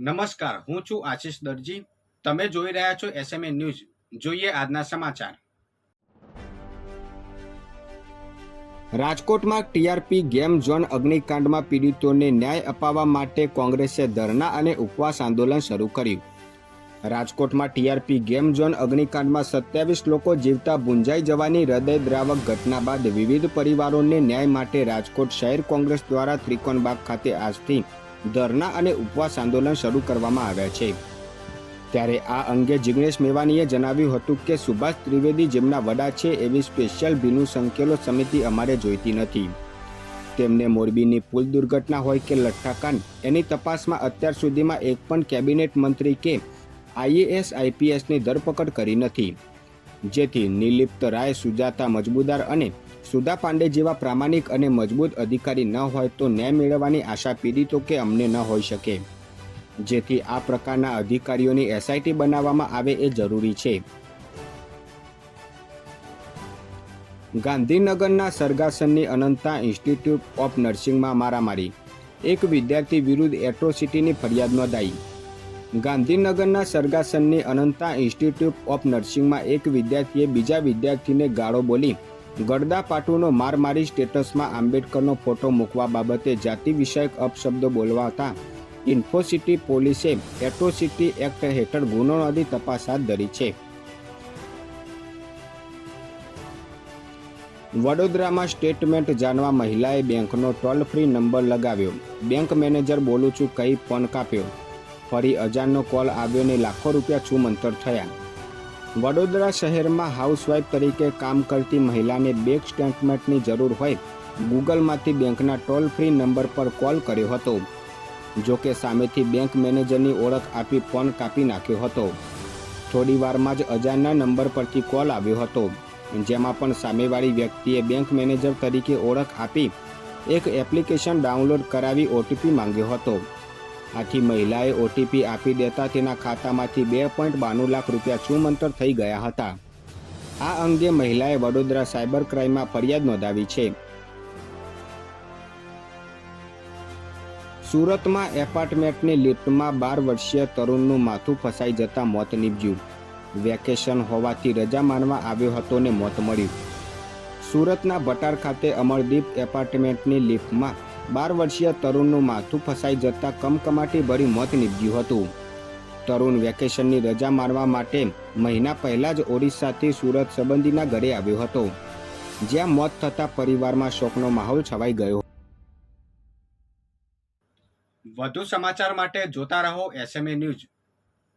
નમસ્કાર, હું છું આશીષ દરજી. તમે જોઈ રહ્યા છો એસએમએ ન્યૂઝ જોઈએ આજના સમાચાર. રાજકોટમાં ટીઆરપી ગેમ ઝોન અગ્નિકાંડમાં પીડિતોને ન્યાય અપાવવા માટે કોંગ્રેસે ધરણા અને ઉપવાસ આંદોલન શરૂ કર્યું. રાજકોટમાં ટીઆરપી ગેમ ઝોન અગ્નિકાંડમાં સત્યાવીસ લોકો જીવતા ભૂંજાઈ જવાની હૃદયદ્રાવક ઘટના બાદ વિવિધ પરિવારોને ન્યાય માટે રાજકોટ શહેર કોંગ્રેસ દ્વારા ત્રિકોણબાગ ખાતે આજથી ધરણા અને ઉપવાસ આંદોલન શરૂ કરવામાં આવ્યા છે. ત્યારે આ અંગે જિગ્નેશ મેવાનીએ જણાવ્યું હતું કે સુભાષ ત્રિવેદી જેમના વડા છે એવી સ્પેશિયલ ભીનું સંકેલો સમિતિ અમારે જોઈતી નથી. તેમને મોરબીની પુલ દુર્ઘટના હોય કે લઠ્ઠાકાંડ, એની તપાસમાં અત્યાર સુધીમાં એક પણ કેબિનેટ મંત્રી કે આઈએએસ આઈપીએસની ધરપકડ કરી નથી. જેથી નિલિપ્ત રાય સુજાતા મજબૂદાર અને સુધા પાંડે જેવા પ્રામાણિક અને મજબૂત અધિકારી ન હોય તો ન્યાય મેળવવાની આશા પીડિતો કે અમને ન હોઈ શકે. જેથી આ પ્રકારના અધિકારીઓની એસઆઈટી બનાવવામાં આવે એ જરૂરી છે. ગાંધીનગરના સરગાસનની અનંતા ઇન્સ્ટિટ્યૂટ ઓફ નર્સિંગમાં મારામારી. એક વિદ્યાર્થી વિરુદ્ધ એટ્રોસિટીની ફરિયાદ નોંધાઈ. ગાંધીનગરના સરગાસનની અનંતા ઇન્સ્ટિટ્યૂટ ઓફ નર્સિંગમાં એક વિદ્યાર્થીએ બીજા વિદ્યાર્થીને ગાળો બોલી ગળદાપાટુનો માર મારી સ્ટેટસમાં આંબેડકરનો ફોટો મૂકવા બાબતે જાતિ વિષયક અપશબ્દો બોલવાતા ઇન્ફોસિટી પોલીસે એટ્રોસિટી એક્ટ હેઠળ ગુનો નોંધી તપાસ હાથ ધરી છે. વડોદરામાં સ્ટેટમેન્ટ જાણવા મહિલાએ બેંકનો ટોલ ફ્રી નંબર લગાવ્યો. બેંક મેનેજર બોલું છું કહી ફોન કાપ્યો. ફરી અજાણનો કોલ આવ્યો ને લાખો રૂપિયા છુમંતર થયા. વડોદરા શહેરમાં હાઉસવાઇફ તરીકે કામ કરતી મહિલાને બેંક સ્ટેટમેન્ટની જરૂર હોય, ગૂગલમાંથી બેંકના ટોલ ફ્રી નંબર પર કોલ કર્યો હતો. જો કે સામેથી બેંક મેનેજરની ઓળખ આપી ફોન કાપી નાખ્યો હતો. થોડી વારમાં જ અજાણ્યા નંબર પરથી કોલ આવ્યો હતો, જેમાં પણ સામેવાળી વ્યક્તિએ બેંક મેનેજર તરીકે ઓળખ આપી, એક એપ્લિકેશન ડાઉનલોડ કરાવી ઓટીપી માંગ્યો હતો. આથી મહિલાએ ઓટીપી આપી દેતા તેના ખાતામાંથી બે પોઈન્ટ બાણું લાખ રૂપિયા છુમંતર થઈ ગયા હતા. આ અંગે મહિલાએ વડોદરા સાયબર ક્રાઇમમાં ફરિયાદ નોંધાવી છે. સુરતમાં એપાર્ટમેન્ટની લિફ્ટમાં બાર વર્ષીય તરુણનું માથું ફસાઈ જતા મોત નીપજ્યું. વેકેશન હોવાથી રજા માનવા આવ્યો હતો ને મોત મળ્યું. સુરતના ભટાર ખાતે અમરદીપ એપાર્ટમેન્ટની લિફ્ટમાં બાર વર્ષીય તરુણનું માથું ફસાઈ જતા કમકમાટી ભરી મોત નીપજ્યું હતું. તરુણ વેકેશનની રજા મારવા માટે મહિના પહેલા જ ઓડિશાથી સુરત સંબંધીના ઘરે આવ્યો હતો. જ્યાં મોત થતાં પરિવારમાં શોકનો માહોલ છવાઈ ગયો. વધુ સમાચાર માટે જોતા રહો એસએમએ ન્યૂઝ